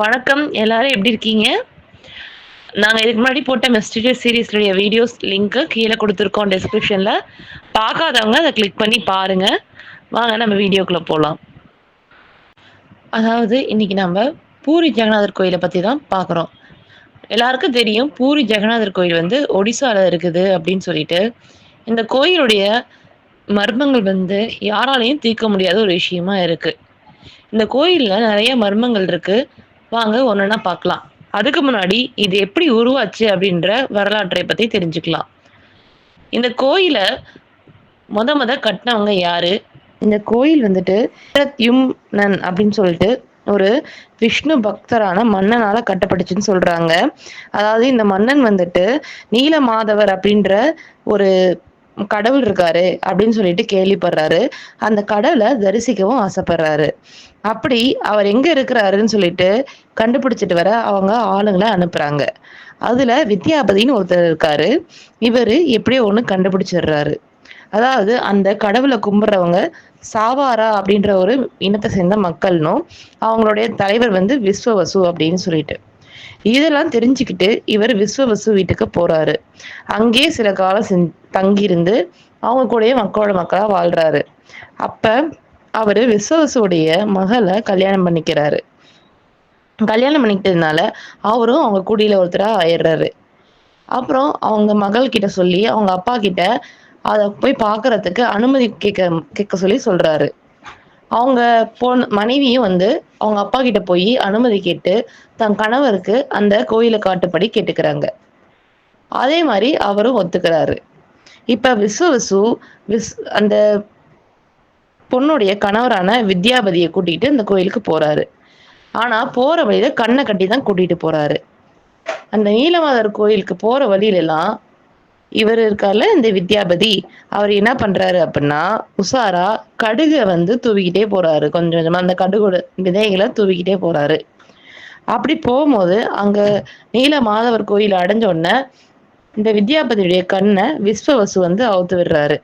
வணக்கம். எல்லாரும் எப்படி இருக்கீங்க? நாங்கள் இதுக்கு முன்னாடி போட்ட மெஸ்டேஜஸ் சீரீஸ்லுடைய வீடியோஸ் லிங்க்கு கீழே கொடுத்துருக்கோம் டிஸ்கிரிப்ஷனில் பார்க்காதவங்க அதை கிளிக் பண்ணி பாருங்க. வாங்க நம்ம வீடியோக்குள்ளே போகலாம் அதாவது இன்னைக்கு நம்ம பூரி ஜெகநாதர் கோயிலை பற்றி தான் பார்க்குறோம். எல்லாருக்கும் தெரியும் பூரி ஜெகநாதர் கோயில் வந்து ஒடிசாவில் இருக்குது அப்படின்னு சொல்லிட்டு. இந்த கோயிலுடைய மர்மங்கள் வந்து யாராலையும் தீர்க்க முடியாத ஒரு விஷயமா இருக்குது இந்த கோயிலில் நிறைய மர்மங்கள் இருக்குது வாங்க ஒன்றுனா பார்க்கலாம் அதுக்கு முன்னாடி இது எப்படி உருவாச்சு அப்படின்ற வரலாற்றை பத்தி தெரிஞ்சுக்கலாம். இந்த கோயிலை முத முத கட்டினவங்க யாரு? இந்த கோயில் வந்துட்டு யும்னன் அப்படின்னு சொல்லிட்டு ஒரு விஷ்ணு பக்தரான மன்னனால கட்டப்பட்டுச்சுன்னு சொல்றாங்க. அதாவது இந்த மன்னன் வந்துட்டு நீலமாதவர் அப்படின்ற ஒரு கடவுள் இருக்காரு அப்படின்னு சொல்லிட்டு கேள்விப்படுறாரு. அந்த கடவுளை தரிசிக்கவும் ஆசைப்படுறாரு. அப்படி அவர் எங்க இருக்கிறாருன்னு சொல்லிட்டு கண்டுபிடிச்சிட்டு வர அவங்க ஆளுங்களை அனுப்புறாங்க. அதுல வித்யாபதினு ஒருத்தர் இருக்காரு. இவரு எப்படியோ ஒண்ணு கண்டுபிடிச்சிடுறாரு. அதாவது அந்த கடவுளை கும்பிடுறவங்க சாவாரா அப்படின்ற ஒரு இனத்தை சேர்ந்த மக்கள்னும் அவங்களுடைய தலைவர் வந்து விஸ்வவசு அப்படின்னு சொல்லிட்டு. இதெல்லாம் தெரிஞ்சுக்கிட்டு இவர் விஸ்வவசு வீட்டுக்கு போறாரு. அங்கே சில காலம் செஞ் தங்கியிருந்து அவங்க கூடயே மக்களோட மக்களா வாழ்றாரு. அப்ப அவரு விஸ்வவசுடைய மகளை கல்யாணம் பண்ணிக்கிறாரு. கல்யாணம் பண்ணிக்கிட்டதுனால அவரும் அவங்க குடியில ஒருத்தரா ஆயிடுறாரு. அப்புறம் அவங்க மகள் கிட்ட சொல்லி அவங்க அப்பா கிட்ட அதை போய் பாக்குறதுக்கு அனுமதி கேட்க கேட்க சொல்லி சொல்றாரு. அவங்க போன மனைவியும் வந்து அவங்க அப்பா கிட்ட போய் அனுமதி கேட்டு தன் கணவருக்கு அந்த கோயிலை காட்டுப்படி கேட்டுக்கிறாங்க. அதே மாதிரி அவரும் ஒத்துக்கிறாரு. இப்ப விஸ்வவசு விஸ் அந்த பொண்ணுடைய கணவரான வித்யாபதியை கூட்டிகிட்டு இந்த கோயிலுக்கு போறாரு. ஆனா போற வழியில கண்ணை கட்டி தான் கூட்டிட்டு போறாரு. அந்த நீலமாதர் கோயிலுக்கு போற வழியில எல்லாம் இவர் இருக்கார்ல இந்த வித்யாபதி அவர் என்ன பண்றாரு அப்படின்னா உஷாரா கடுகை வந்து தூவிக்கிட்டே போறாரு. கொஞ்சம் கொஞ்சமா அந்த கடுகோட விதைகளை தூவிக்கிட்டே போறாரு. அப்படி போகும்போது அங்க நீல மாதவர் கோயில் அடைஞ்ச உடனே இந்த வித்யாபதியுடைய கண்ணை விஸ்வவசு வந்து அவுத்து விடுறாரு.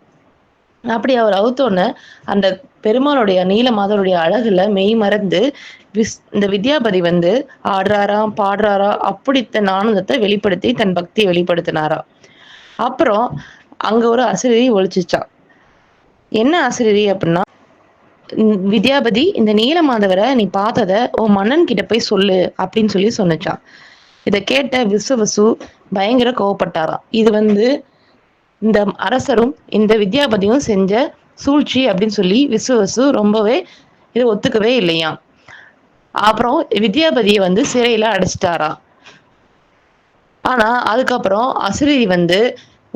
அப்படி அவர் அவுத்தோடனே அந்த பெருமாளுடைய நீல மாதவருடைய அழகுல மெய் மறந்து விஸ் இந்த வித்யாபதி வந்து ஆடுறாராம் பாடுறாரா அப்படி தன் ஆனந்தத்தை வெளிப்படுத்தி தன் பக்தியை வெளிப்படுத்தினாரா. அப்புறம் அங்க ஒரு அசிரியரி ஒழிச்சிச்சான். என்ன அசிரியரி அப்படின்னா வித்யாபதி இந்த நீலமாதவரை நீ பார்த்தத உன் மன்னன் கிட்ட போய் சொல்லு அப்படின்னு சொல்லி சொன்னிச்சான். இதை கேட்ட விசுவசு பயங்கர கோவப்பட்டாராம். இது வந்து இந்த அரசரும் இந்த வித்யாபதியும் செஞ்ச சூழ்ச்சி அப்படின்னு சொல்லி விசுவசு ரொம்பவே இது ஒத்துக்கவே இல்லையாம். அப்புறம் வித்யாபதியை வந்து சிறையில அடைச்சிட்டாராம். ஆனா அதுக்கப்புறம் அசுரதி வந்து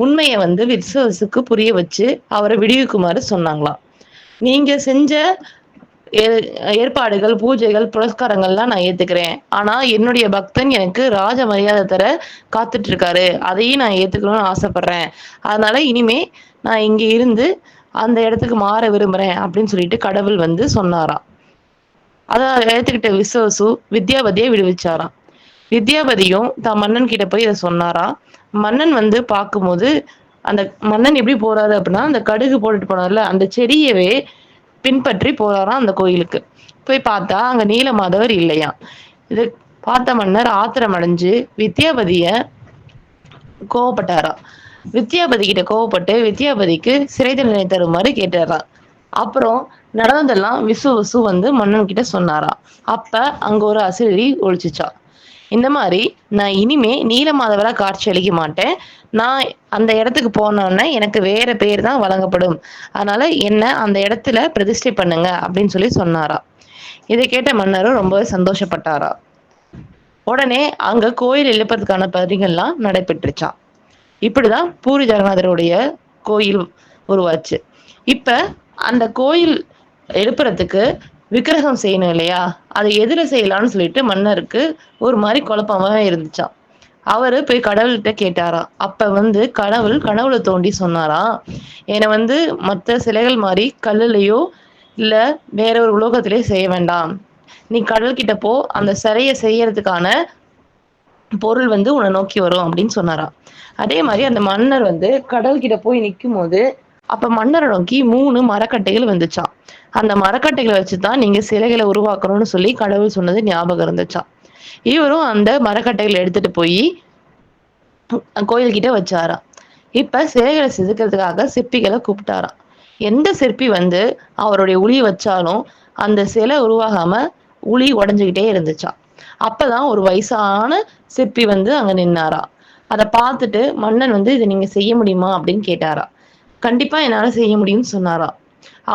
உண்மையை வந்து விஸ்வசுக்கு புரிய வச்சு அவரை விடுவிக்குமாறு சொன்னாங்களாம். நீங்க செஞ்ச ஏற்பாடுகள் பூஜைகள் புரஸ்காரங்கள்லாம் நான் ஏத்துக்கிறேன். ஆனா என்னுடைய பக்தன் எனக்கு ராஜ மரியாதை தர காத்துட்டு இருக்காரு அதையும் நான் ஏத்துக்கணும்னு ஆசைப்படுறேன். அதனால இனிமே நான் இங்க இருந்து அந்த இடத்துக்கு மாற விரும்புறேன் அப்படின்னு சொல்லிட்டு கடவுள் வந்து சொன்னாராம். அதை ஏத்துக்கிட்ட விஸ்வசு வித்யாபதியை விடுவிச்சாராம். வித்யாபதியும் தன் மன்னன் கிட்ட போய் இதை சொன்னாராம். மன்னன் வந்து பார்க்கும்போது அந்த மன்னன் எப்படி போறாரு அப்படின்னா அந்த கடுகு போட்டுட்டு போனார்ல அந்த செடியவே பின்பற்றி போறாராம் அந்த கோயிலுக்கு. போய் பார்த்தா அங்க நீலமாதவர் இல்லையா? இது பார்த்த மன்னர் ஆத்திரம் அடைஞ்சு வித்யாபதிய கோவப்பட்டாராம். வித்யாபதி கிட்ட கோவப்பட்டு வித்யாபதிக்கு சிறை தண்டனை தருமாறு கேட்டாராம். அப்புறம் நடந்ததெல்லாம் விசு விசு வந்து மன்னன் கிட்ட சொன்னாராம். அப்ப அங்க ஒரு அசிரி ஒழிச்சுச்சா இந்த மாதிரி நான் இனிமே நீலமாதவராக காட்சி அளிக்க மாட்டேன். நான் அந்த இடத்துக்கு போனோன்னே எனக்கு வேற பேர் தான் வழங்கப்படும். அதனால என்ன அந்த இடத்துல பிரதிஷ்டை பண்ணுங்க அப்படின்னு சொல்லி சொன்னாரா. இதை கேட்ட மன்னரும் ரொம்பவே சந்தோஷப்பட்டாரா. உடனே அங்க கோயில் எழுப்பறதுக்கான பதிகள்லாம் நடைபெற்றுச்சான் இப்படிதான் பூரி ஜெகநாதருடைய கோயில் உருவாச்சு. இப்ப அந்த கோயில் எழுப்புறதுக்கு விக்கிரகம் செய்யணும் இல்லையா? அதை எதில் செய்யலாம்னு சொல்லிட்டு மன்னருக்கு ஒரு மாதிரி குழப்பமாக இருந்துச்சான் அவரு போய் கடவுள்கிட்ட கேட்டாராம் அப்ப வந்து கடவுள் கனவுல தோண்டி சொன்னாராம் என்னை வந்து மற்ற சிலைகள் மாதிரி கல்லுலையோ இல்ல வேற ஒரு உலோகத்திலேயோ செய்ய வேண்டாம். நீ கடல் கிட்ட போ அந்த சிலையை செய்யறதுக்கான பொருள் வந்து உன்னை நோக்கி வரும் அப்படின்னு சொன்னாராம் அதே மாதிரி அந்த மன்னர் வந்து கடல் கிட்ட போய் நிற்கும் போது அப்ப மன்னரை நோக்கி மூணு மரக்கட்டைகள் வந்துச்சான் அந்த மரக்கட்டைகளை வச்சுதான் நீங்க சிலைகளை உருவாக்கணும்னு சொல்லி கடவுள் சொன்னது ஞாபகம் இருந்துச்சான் இவரும் அந்த மரக்கட்டைகளை எடுத்துட்டு போய் கோயில்கிட்ட வச்சாராம். இப்ப சிலைகளை செதுக்கிறதுக்காக சிற்பிகளை கூப்பிட்டாராம். எந்த சிற்பி வந்து அவருடைய உளி வச்சாலும் அந்த சிலை உருவாகாம உளி உடஞ்சுக்கிட்டே இருந்துச்சான் அப்பதான் ஒரு வயசான சிற்பி வந்து அங்க நின்னாரா அதை பார்த்துட்டு மன்னன் வந்து இதை நீங்க செய்ய முடியுமா? அப்படின்னு கேட்டாரா கண்டிப்பா என்னால செய்ய முடியும்னு சொன்னாரா.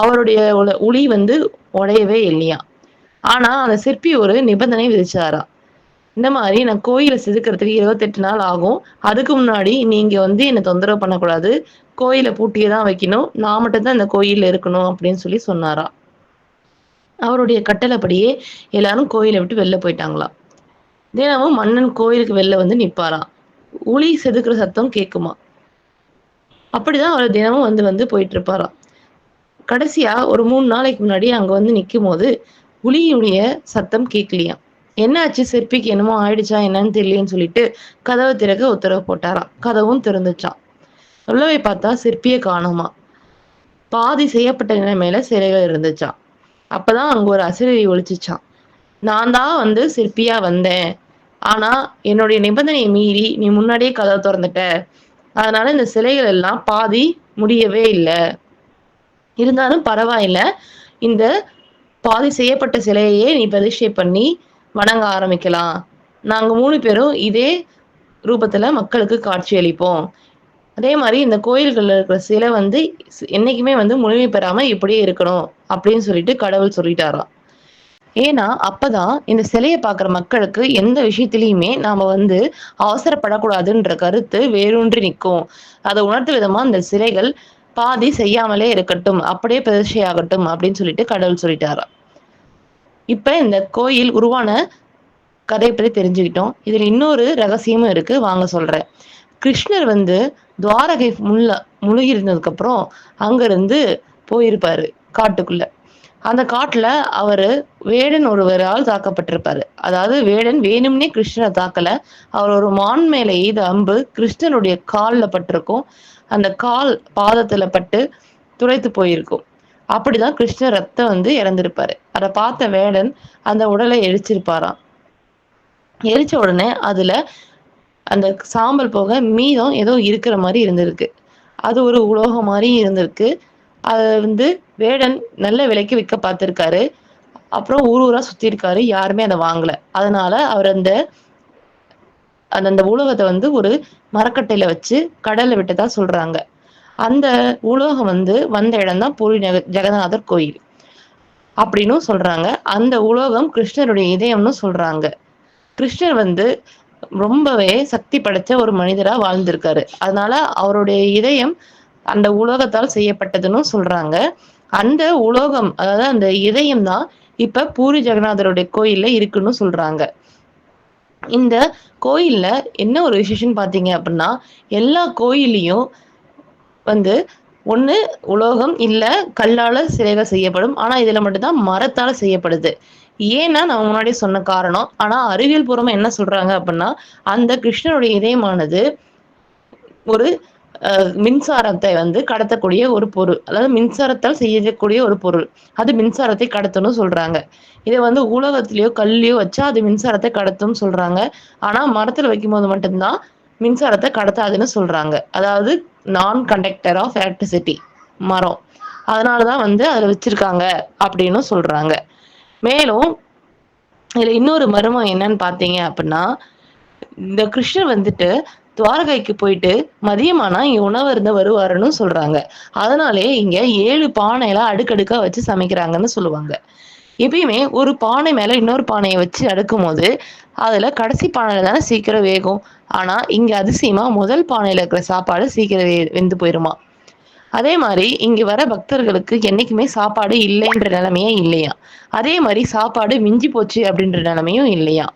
அவருடைய உளி வந்து உடையவே இல்லையா. ஆனா அந்த சிற்பி ஒரு நிபந்தனை விதிச்சாரா. இந்த மாதிரி நான் கோயிலை செதுக்கிறதுக்கு இருபத்தெட்டு நாள் ஆகும். அதுக்கு முன்னாடி நீங்க வந்து என்னை தொந்தரவு பண்ணக்கூடாது. கோயிலை பூட்டியே தான் வைக்கணும். நான் மட்டும் தான் இந்த கோயில்ல இருக்கணும் அப்படின்னு சொல்லி சொன்னாரா. அவருடைய கட்டளைப்படியே எல்லாரும் கோயிலை விட்டு வெளில போயிட்டாங்களாம் தினமும் மன்னன் கோயிலுக்கு வெளில வந்து நிப்பாராம் உளி செதுக்கிற சத்தம் கேட்குமா. அப்படிதான் அவர் தினமும் வந்து வந்து போயிட்டு இருப்பாராம் கடைசியா ஒரு மூணு நாளைக்கு முன்னாடி அங்க வந்து நிற்கும் போது புலியுடைய சத்தம் கேட்கலையாம். என்னாச்சு சிற்பிக்கு? என்னமோ ஆயிடுச்சா? என்னன்னு தெரியலன்னு சொல்லிட்டு கதவை திறக்க உத்தரவு போட்டாராம் கதவும் திறந்துச்சான் உள்ளவை பார்த்தா சிற்பியை காணுமா. பாதி செய்யப்பட்ட நிலைமையில சிறைகள் இருந்துச்சான் அப்பதான் அங்க ஒரு அசிரடி ஒழிச்சுச்சான் நான் தான் வந்து சிற்பியா வந்தேன். ஆனா என்னுடைய நிபந்தனையை மீறி நீ முன்னாடியே கதவை திறந்துட்ட. அதனால இந்த சிலைகள் எல்லாம் பாதி முடியவே இல்லை. இருந்தாலும் பரவாயில்ல. இந்த பாதி செய்யப்பட்ட சிலையையே நீ பிரதிஷ்டை பண்ணி வணங்க ஆரம்பிக்கலாம். நாங்க மூணு பேரும் இதே ரூபத்துல மக்களுக்கு காட்சி அளிப்போம். அதே மாதிரி இந்த கோயில்கள்ல இருக்கிற சிலை வந்து என்னைக்குமே வந்து முழுமை பெறாம இப்படியே இருக்கணும் அப்படின்னு சொல்லிட்டு கடவுள் சொல்லிட்டாராம். ஏன்னா அப்பதான் இந்த சிலையை பார்க்குற மக்களுக்கு எந்த விஷயத்திலையுமே நாம வந்து அவசரப்படக்கூடாதுன்ற கருத்து வேரூன்றி நிற்கும். அதை உணர்த்து விதமா இந்த சிலைகள் பாதி செய்யாமலே இருக்கட்டும் அப்படியே பிரதிஷ்டையாகட்டும் அப்படின்னு சொல்லிட்டு கடவுள் சொல்லிட்டாராம். இப்ப இந்த கோயில் உருவான கதையை பத்தி தெரிஞ்சுக்கிட்டோம். இதுல இன்னொரு ரகசியமும் இருக்கு. வாங்க சொல்றேன். கிருஷ்ணர் வந்து துவாரகை முள்ள முழுகி இருந்ததுக்கு அப்புறம் அங்க இருந்து போயிருப்பாரு காட்டுக்குள்ள. அந்த காட்டுல அவரு வேடன் ஒருவரால் தாக்கப்பட்டிருப்பாரு. அதாவது வேடன் வேணும்னே கிருஷ்ணரை தாக்கல. அவர் ஒரு மான் மேல எய்த அம்பு கிருஷ்ணனுடைய கால்ல பட்டிருக்கும். அந்த கால் பாதத்துல பட்டு துளைத்து போயிருக்கும். அப்படிதான் கிருஷ்ணர் ரத்தம் வந்து இறந்திருப்பாரு. அதை பார்த்த வேடன் அந்த உடலை எரிச்சிருப்பாராம். எரிச்ச உடனே அதுல அந்த சாம்பல் போக மீதம் ஏதோ இருக்கிற மாதிரி இருந்திருக்கு. அது ஒரு உலோகம் மாதிரி இருந்திருக்கு. அதை வந்து வேடன் நல்ல விலைக்கு விற்க பார்த்துருக்காரு. அப்புறம் ஊர் ஊரா சுத்தி இருக்காரு. யாருமே அதை வாங்கல. அதனால அவர் அந்த அந்த அந்த உலோகத்தை வந்து ஒரு மரக்கட்டையில வச்சு கடல்ல விட்டதா சொல்றாங்க. அந்த உலோகம் வந்து வந்த இடம் தான் பூரி ஜெகநாதர் கோயில் அப்படின்னும் சொல்றாங்க. அந்த உலோகம் கிருஷ்ணருடைய இதயம்னு சொல்றாங்க. கிருஷ்ணர் வந்து ரொம்பவே சக்தி படைச்ச ஒரு மனிதரா வாழ்ந்திருக்காரு. அதனால அவருடைய இதயம் அந்த உலோகத்தால் செய்யப்பட்டதுன்னு சொல்றாங்க. அந்த உலோகம் அதாவது அந்த இதயம் தான் இப்ப பூரி ஜெகநாதருடைய கோயில்ல இருக்குன்னு சொல்றாங்க. இந்த கோயில்ல என்ன ஒரு விசேஷம் பாத்தீங்க அப்படின்னா எல்லா கோயிலையும் வந்து ஒண்ணு உலோகம் இல்ல கல்லால சிலைகள் செய்யப்படும். ஆனா இதுல மட்டும்தான் மரத்தால செய்யப்படுது. ஏன்னா நான் முன்னாடி சொன்ன காரணம். ஆனா அறிவியல் பூர்வமா என்ன சொல்றாங்க அப்படின்னா அந்த கிருஷ்ணனுடைய இதயமானது ஒரு மின்சாரத்தை வந்து கடத்தக்கூடிய ஒரு பொருள். அதாவது மின்சாரத்தால் செய்யக்கூடிய ஒரு பொருள். அது மின்சாரத்தை கடத்தணும் சொல்றாங்க. இதை வந்து உலகத்திலயோ கல்லையோ வச்சா அது மின்சாரத்தை கடத்தும் சொல்றாங்க. ஆனா மரத்துல வைக்கும் போது மட்டும்தான் மின்சாரத்தை கடத்தாதுன்னு சொல்றாங்க. அதாவது நான் கண்டக்டர் ஆஃப் எலக்ட்ரிசிட்டி மரம். அதனாலதான் வந்து அதுல வச்சிருக்காங்க அப்படின்னு சொல்றாங்க. மேலும் இதுல இன்னொரு மர்மம் என்னன்னு பாத்தீங்க அப்படின்னா இந்த கிருஷ்ணர் வந்துட்டு துவாரகைக்கு போயிட்டு மதியமானா இங்க உணவு இருந்த வருவாருன்னு சொல்றாங்க. அதனாலே இங்க ஏழு பானையில அடுக்கடுக்கா வச்சு சமைக்கிறாங்கன்னு சொல்லுவாங்க. எப்பயுமே ஒரு பானை மேல இன்னொரு பானையை வச்சு அடுக்கும் போது அதுல கடைசி பானையில தானே சீக்கிரம் வேகும். ஆனா இங்க அதிசயமா முதல் பானையில இருக்கிற சாப்பாடு சீக்கிரம் வெந்து போயிருமா. அதே மாதிரி இங்க வர பக்தர்களுக்கு என்னைக்குமே சாப்பாடு இல்லைன்ற நிலைமையே இல்லையா. அதே மாதிரி சாப்பாடு மிஞ்சி போச்சு அப்படின்ற நிலைமையும் இல்லையா.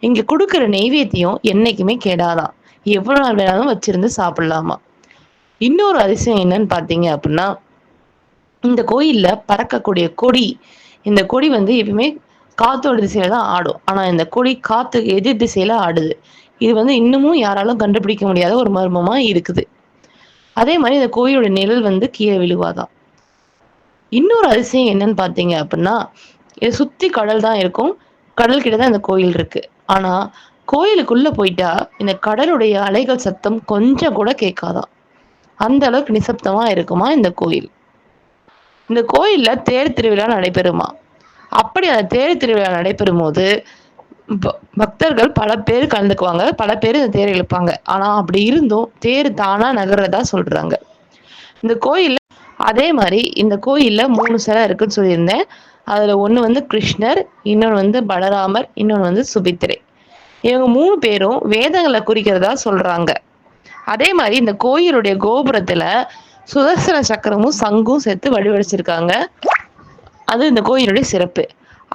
இங்க கொடுக்குற நெய்வேத்தியம் என்னைக்குமே கேடாதான். எவ்வளவு நாள் வேணாலும் வச்சிருந்து சாப்பிடலாமா? இன்னொரு அதிசயம் என்னன்னு பாத்தீங்க அப்படின்னா இந்த கோயில்ல பறக்கக்கூடிய கொடி இந்த கொடி வந்து எப்பயுமே காத்தோட திசையில தான் ஆடும். ஆனா இந்த கொடி காத்து எதிர் திசையில ஆடுது. இது வந்து இன்னமும் யாராலும் கண்டுபிடிக்க முடியாத ஒரு மர்மமா இருக்குது. அதே மாதிரி இந்த கோயிலோட நிழல் வந்து கீழே விழுவாதான் இன்னொரு அதிசயம் என்னன்னு பாத்தீங்க அப்படின்னா இதை சுத்தி கடல் தான் இருக்கும். கடல் கிட்ட தான் இந்த கோயில் இருக்கு. ஆனா கோயிலுக்குள்ள போயிட்டா இந்த கடலுடைய அலைகள் சத்தம் கொஞ்சம் கூட கேட்காதாம் அந்த அளவுக்கு நிசப்தமா இருக்குமா இந்த கோயில்? இந்த கோயில்ல தேர் திருவிழா நடைபெறுமா? அப்படி அந்த தேர் திருவிழா நடைபெறும் போது ப- பக்தர்கள் பல பேர் கலந்துக்குவாங்க பல பேர் இந்த தேர் இழுப்பாங்க. ஆனா அப்படி இருந்தும் தேர் தானா நகர்றதா சொல்றாங்க. இந்த கோயில்ல அதே மாதிரி இந்த கோயில்ல மூணு சிலை இருக்குன்னு சொல்லியிருந்தேன். அதுல ஒண்ணு வந்து கிருஷ்ணர் இன்னொன்னு வந்து பலராமர் இன்னொன்னு வந்து சுபித்திரை. இவங்க மூணு பேரும் வேதங்களை குறிக்கிறதா சொல்றாங்க. அதே மாதிரி இந்த கோயிலுடைய கோபுரத்துல சுதர்சன சக்கரமும் சங்கும் சேர்த்து வடிவடைச்சிருக்காங்க அது இந்த கோயிலுடைய சிறப்பு.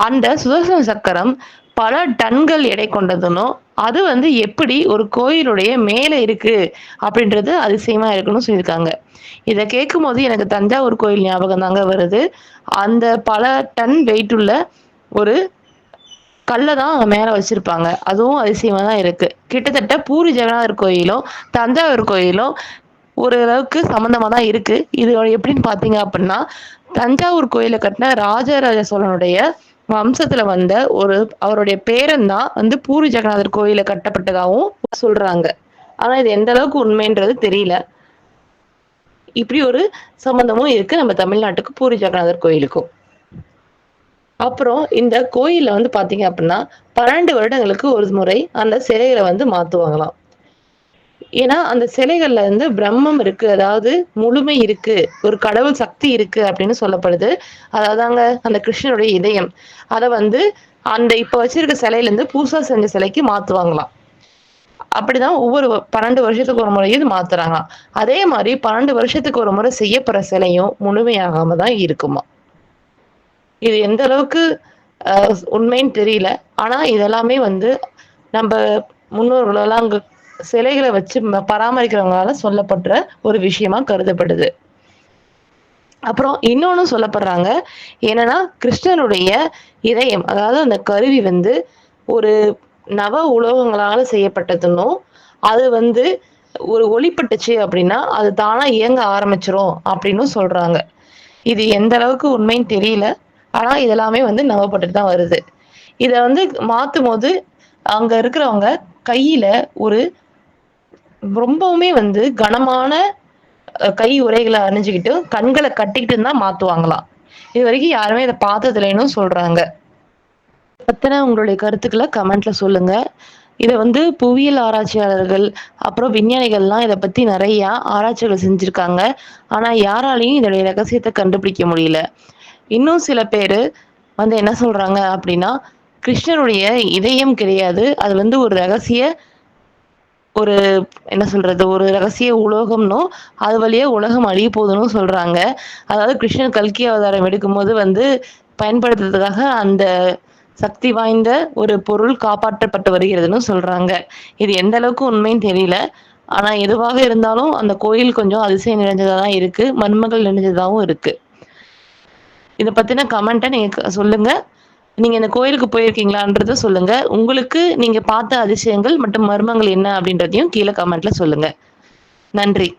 அந்த சுதர்சன சக்கரம் பல டன்கள் எடை கொண்டதுனோ அது வந்து எப்படி ஒரு கோயிலுடைய மேலே இருக்கு அப்படின்றது அதிசயமா இருக்குன்னு சொல்லியிருக்காங்க. இதை கேட்கும் போது எனக்கு தஞ்சாவூர் கோயில் ஞாபகம் தாங்க வருது. அந்த பல டன் வெயிட் உள்ள ஒரு கல்லை தான் மேலே வச்சிருப்பாங்க. அதுவும் அதிசயமாக தான் இருக்குது கிட்டத்தட்ட பூரி ஜெகநாதர் கோயிலும் தஞ்சாவூர் கோயிலும் ஓரளவுக்கு சம்மந்தமாக தான் இருக்குது இது எப்படின்னு பார்த்தீங்க அப்படின்னா தஞ்சாவூர் கோயிலை கட்டின ராஜராஜ சோழனுடைய வம்சத்துல வந்த ஒரு அவருடைய பேரன் தான் வந்து பூரி ஜெகநாதர் கோயிலை கட்டப்பட்டதாகவும் சொல்றாங்க. ஆனா இது எந்த அளவுக்கு உண்மைன்றது தெரியல. இப்படி ஒரு சம்பந்தமும் இருக்கு நம்ம தமிழ்நாட்டுக்கு பூரி ஜெகநாதர் கோயிலுக்கும். அப்புறம் இந்த கோயிலில் வந்து பாத்தீங்க அப்படின்னா பன்னெண்டு வருடங்களுக்கு ஒரு முறை அந்த சிலைகளை வந்து மாத்துவாங்களாம். ஏன்னா அந்த சிலைகள்ல வந்து பிரம்மம் இருக்கு அதாவது முழுமை இருக்கு ஒரு கடவுள் சக்தி இருக்கு அப்படின்னு சொல்லப்படுது. அதாவது அங்க அந்த கிருஷ்ணனுடைய இதயம். அதை வந்து அந்த இப்ப வச்சிருக்க சிலையில இருந்து பூசா செஞ்ச சிலைக்கு மாத்துவாங்களாம். அப்படிதான் ஒவ்வொரு பன்னெண்டு வருஷத்துக்கு ஒரு முறையும் இது மாத்துறாங்களாம். அதே மாதிரி பன்னெண்டு வருஷத்துக்கு ஒரு முறை செய்யப்படுற சிலையும் முழுமையாகாம தான் இருக்குமா இது எந்த அளவுக்கு உண்மைன்னு தெரியல. ஆனா இதெல்லாமே வந்து நம்ம முன்னோர்களெல்லாம் அங்க சிலைகளை வச்சு ம- பராமரிக்கிறவங்களால சொல்லப்படுற ஒரு விஷயமா கருதப்படுது. அப்புறம் இன்னொன்னு சொல்லப்படுறாங்க என்னன்னா கிருஷ்ணனுடைய இதயம் அதாவது அந்த கருவி வந்து ஒரு நவ உலோகங்களால செய்யப்பட்டதுன்னும் அது வந்து ஒரு ஒளிப்பட்டுச்சு அப்படின்னா அது தானா இயங்க ஆரம்பிச்சிரும் அப்படின்னு சொல்றாங்க. இது எந்த அளவுக்கு உண்மைன்னு தெரியல. ஆனா இதெல்லாமே வந்து நம்பப்பட்டு தான் வருது. இத வந்து மாத்தும் போது அங்க இருக்கிறவங்க கையில ஒரு ரொம்பவுமே வந்து கனமான கை உரைகளை அணிஞ்சுக்கிட்டு கண்களை கட்டிக்கிட்டு தான் மாத்துவாங்களாம். இது வரைக்கும் யாருமே இதை பார்த்ததில்லைன்னு சொல்றாங்க. பத்தின உங்களுடைய கருத்துக்களை கமெண்ட்ல சொல்லுங்க. இதை வந்து புவியியல் ஆராய்ச்சியாளர்கள் அப்புறம் விஞ்ஞானிகள்லாம் இதை பத்தி நிறைய ஆராய்ச்சிகள் செஞ்சிருக்காங்க. ஆனா யாராலையும் இதோடைய ரகசியத்தை கண்டுபிடிக்க முடியல. இன்னும் சில பேர் வந்து என்ன சொல்றாங்க அப்படின்னா கிருஷ்ணருடைய இதயம் கிடையாது. அது வந்து ஒரு ரகசிய ஒரு என்ன சொல்றது ஒரு ரகசிய உலோகம்னும் அது வழியே உலகம் அழிய போதுன்னு சொல்றாங்க. அதாவது கிருஷ்ணன் கல்கி அவதாரம் எடுக்கும்போது வந்து பயன்படுத்துறதுக்காக அந்த சக்தி வாய்ந்த ஒரு பொருள் காப்பாற்றப்பட்டு வருகிறதுன்னு சொல்றாங்க. இது எந்த அளவுக்கு உண்மைன்னு தெரியல. ஆனா எதுவாக இருந்தாலும் அந்த கோயில் கொஞ்சம் அதிசயம் நிறைஞ்சதா தான் இருக்கு. மண்மகள் நிறைஞ்சதாகவும் இருக்கு. இதை பற்றின கமெண்ட்டை நீங்கள் சொல்லுங்கள் நீங்கள் இந்த கோயிலுக்கு போயிருக்கீங்களான்றத சொல்லுங்கள் உங்களுக்கு நீங்கள் பார்த்த அதிசயங்கள் மற்றும் மர்மங்கள் என்ன அப்படின்றதையும் கீழே கமெண்ட்டில் சொல்லுங்கள் நன்றி.